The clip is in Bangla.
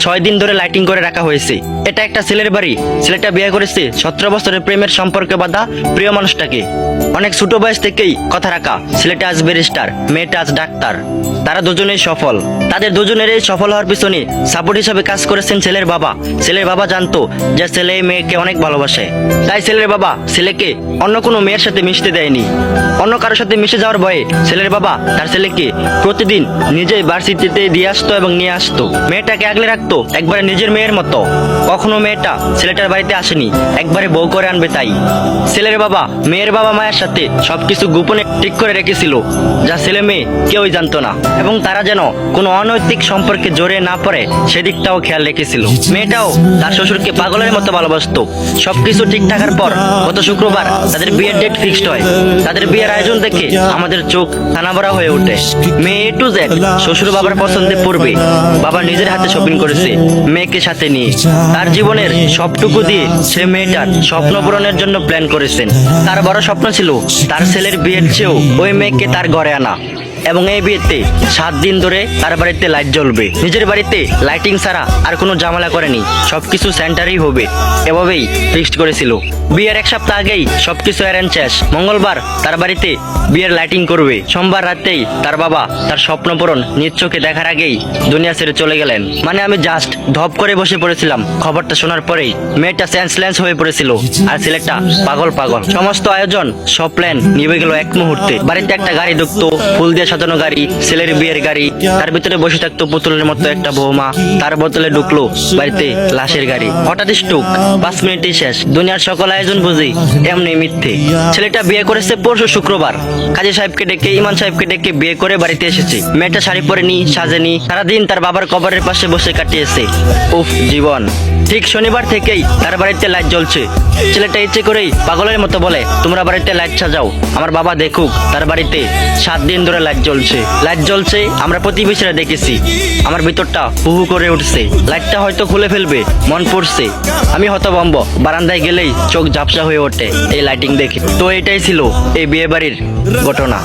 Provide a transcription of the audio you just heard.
ছয় দিন ধরে লাইটিং করে রাখা হয়েছে। এটা একটা ছেলের বাড়ি। ছেলেটা বিয়ে করেছে সতেরো বছরের প্রেমের সম্পর্কে বাধা প্রিয় মানুষটাকে। অনেক ছোট বয়স থেকেই কথা রাখা। ছেলেটা আজ ব্যারিস্টার মেয়েটা আজ ডাক্তার। তারা দুজনেই সফল। তাদের দুজনেরই সফল হওয়ার পিছনে সাপোর্ট হিসাবে কাজ করেছেন ছেলের বাবা। ছেলের বাবা জানতো যে ছেলে মেয়েকে অনেক ভালোবাসে। তাই ছেলের বাবা ছেলেকে অন্য কোনো মেয়ের সাথে মিশতে দেয়নি। অন্য কারোর সাথে মিশে যাওয়ার ভয়ে ছেলের বাবা তার ছেলেকে প্রতিদিন নিজেই ভার্সিটিতে দিয়ে আসতো এবং নিয়ে আসতো। মেয়েটাকে আগলে রাখতো। একবারে নিজের মেয়ের মতো। কখনো মেয়েটা ছেলেটার বাড়িতে আসেনি, একবারে বউ করে আনবে তাই। ছেলের বাবা, মেয়ের বাবা মায়ের সাথে সবকিছু গোপনে ঠিক করে রেখেছিল, যা ছেলে মেয়ে কেউই জানতো না, এবং তারা যেন কোনো অনৈতিক সম্পর্কে জড়ে না পড়ে, সেদিকটাও খেয়াল রেখেছিল। মেয়েটাও তার শ্বশুরকে পাগলের মতো ভালোবাসতো। সবকিছু ঠিক থাকার পর গত শুক্রবার তাদের বিয়ের ডেট ফিক্সড হয়। তাদের বিয়ের আয়োজন দেখে আমাদের চোখ থানাভরা হয়ে ওঠে। মেয়ে এ টু জেড শ্বশুর বাবার পছন্দে পড়বে বাবা নিজের হাতে শপিং করেছে মেয়েকে সাথে নিয়ে। তার জীবনের সবটুকু দিয়ে সে মেয়েটার স্বপ্ন পূরণের জন্য প্ল্যান করেছেন। তার বড় স্বপ্ন ছিল তার ছেলের বিয়ের চেয়েও ওই মেয়েকে তার ঘরে আনা। এবং এই বিয়েতে সাত দিন ধরে তার বাড়িতে লাইট জ্বলবে। নিজের বাড়িতে লাইটিং ছাড়া আর কোনো ঝামেলা করেনি। সবকিছু সেন্টারেই হবে। এভাবেই ফিক্সড করেছিল। বিয়ের এক সপ্তাহ আগেই সবকিছু অ্যারেঞ্জ শেষ। মঙ্গলবার তার বাড়িতে বিয়ের লাইটিং করবে। সোমবার রাতেই তার বাবা তার স্বপ্ন পূরণ নিজ চোখে দেখার আগেই দুনিয়া ছেড়ে চলে গেলেন। মানে আমি জাস্ট ধপ করে বসে পড়েছিলাম। খবরটা শোনার পরেই মেয়েটা সেন্সলেন্স হয়ে পড়েছিল। আর ছেলেটা পাগল পাগল। সমস্ত আয়োজন, সব প্ল্যান নিভে গেল এক মুহূর্তে। বাড়িতে একটা গাড়ি ঢুকতো, ফুল দিয়ে সাজানো গাড়ি, ছেলের বিয়ের গাড়ি, তার ভিতরে বসে থাকতো পুতুলের মতো একটা বৌমা, তার বোতলে ঢুকলো বাড়িতে লাশের গাড়ি। হঠাৎ স্টুক, পাঁচ মিনিটই শেষ। দুনিয়ার সকল আয়োজন বুঝি এমনি মিথ্যে। ছেলেটা বিয়ে করেছে পরশু শুক্রবার। কাজী সাহেবকে ডেকে ইমান সাহেবকে ডেকে বিয়ে করে বাড়িতে এসেছে। মেয়েটা শাড়ি পরেনি, সাজেনি। সারাদিন তার বাবার কবরের পাশে বসে কাটিয়েছে উফ, জীবন। ঠিক শনিবার থেকেই তার বাড়িতে লাইট জ্বলছে। ছেলেটা ইচ্ছে করেই পাগলের মতো বলে, তোমরা বাড়িতে লাইট সাজাও। আমার বাবা দেখুক, তার বাড়িতে সাত দিন ধরে লাইট জ্বলছে। লাইট জ্বলছে, আমরা প্রতিবেশীরা দেখেছি। আমার ভিতরটা হুহু করে উঠছে। লাইটটা হয়তো খুলে ফেলবে, মন পড়ছে। আমি হতভম্ব। বারান্দায় গেলেই চোখ ঝাপসা হয়ে ওঠে এই লাইটিং দেখে। তো এটাই ছিল এই বিয়ে বাড়ির ঘটনা।